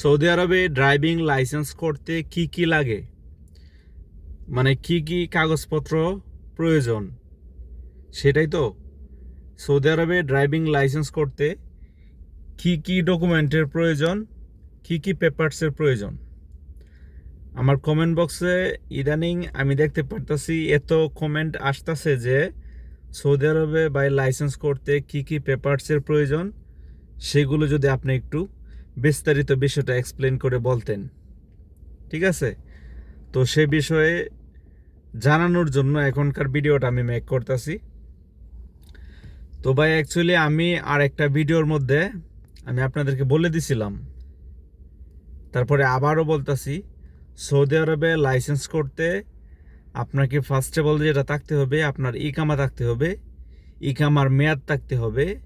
Saudi আরবে driving licence করতে কি কি লাগে? মানে কি কি কাগজপত্র প্রয়োজন? সেটাই তো। সৌদি আরবে ড্রাইভিং লাইসেন্স করতে কি কি ডকুমেন্টের প্রয়োজন? কি কি পেপারসের প্রয়োজন? আমার কমেন্ট বক্সে ইদানিং আমি দেখতে পারতাছি, এত কমেন্ট আসতেছে যে সৌদি আরবে বাই লাইসেন্স করতে কি কি পেপারসের প্রয়োজন? সেগুলো যদি আপনি একটু বিস্তারিত বিষয়টা এক্সপ্লেন করে বলতেন। ঠিক আছে? তো সে বিষয়ে জানানোর জন্য এখনকার ভিডিওটা আমি মেক করতেছি। তো ভাই অ্যাকচুয়ালি আমি আর একটা ভিডিওর মধ্যে আমি আপনাদেরকে বলে দিছিলাম। তারপরে আবারও বলতাছি, সৌদি আরবে লাইসেন্স করতে আপনাকে ফার্স্ট অফ অল যেটা থাকতে হবে, আপনার ইকামা থাকতে হবে, ইকামার মেয়াদ থাকতে হবে,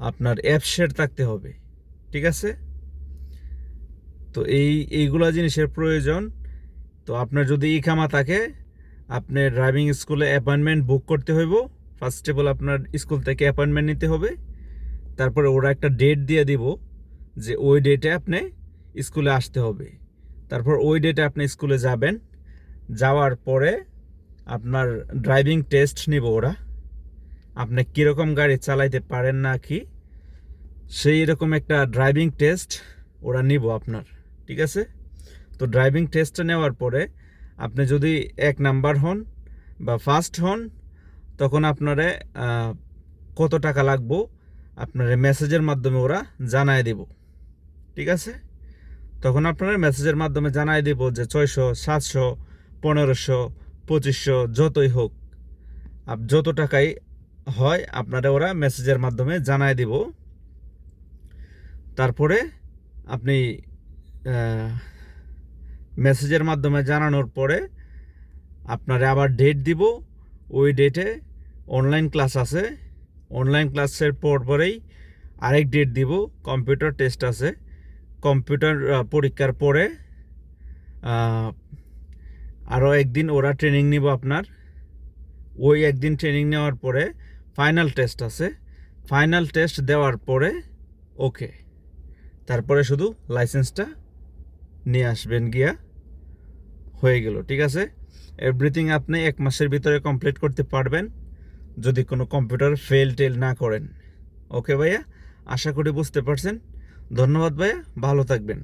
আপনার অ্যাপসেট থাকতে হবে। ঠিক আছে? তো এই, এইগুলা জিনিসের প্রয়োজন। তো আপনার যদি ইকামা থাকে আপনি ড্রাইভিং স্কুলে অ্যাপয়েন্টমেন্ট বুক করতে হইব। ফার্স্ট অফ অল আপনার স্কুল থেকে অ্যাপয়েন্টমেন্ট নিতে হবে। তারপরে ওরা একটা ডেট দিয়ে দিব যে ওই ডেটে আপনি স্কুলে আসতে হবে। তারপর ওই ডেটে আপনি স্কুলে যাবেন। যাওয়ার পরে আপনার ড্রাইভিং টেস্ট নিব ওরা। আপনি কীরকম গাড়ি চালাইতে পারেন না কি, সেই রকম একটা ড্রাইভিং টেস্ট ওরা নিব আপনার। ঠিক আছে? তো ড্রাইভিং টেস্টটা নেওয়ার পরে আপনি যদি এক নাম্বার হন বা ফার্স্ট হন, তখন আপনারে কত টাকা লাগবো আপনার মেসেজের মাধ্যমে ওরা জানায় দিব। ঠিক আছে? তখন আপনারা মেসেজের মাধ্যমে জানায় দিব যে ছয়শো, সাতশো, পনেরোশো, পঁচিশশো, যতই হোক, আপ, যত টাকাই হয় আপনারা ওরা মেসেজের মাধ্যমে জানায় দিব। তারপরে আপনি মেসেজের মাধ্যমে জানানোর পরে আপনারে আবার ডেট দিব। ওই ডেটে অনলাইন ক্লাস আছে। অনলাইন ক্লাসের পর পরেই আরেক ডেট দিব। কম্পিউটার টেস্ট আছে। কম্পিউটার পরীক্ষার পরে আরও একদিন ওরা ট্রেনিং নিব আপনার। ওই একদিন ট্রেনিং নেওয়ার পরে ফাইনাল টেস্ট আছে। ফাইনাল টেস্ট দেওয়ার পরে ওকে তারপরে শুধু লাইসেন্সটা নিয়ে আসবেন গিয়া, হয়ে গেল, ঠিক আছে? এভরিথিং আপনি এক মাসের ভিতরে কমপ্লিট করতে পারবেন, যদি কোনো কম্পিউটার ফেল টেল না করেন। ওকে ভাইয়া? আশা করি বুঝতে পারছেন। ধন্যবাদ ভাইয়া, ভালো থাকবেন।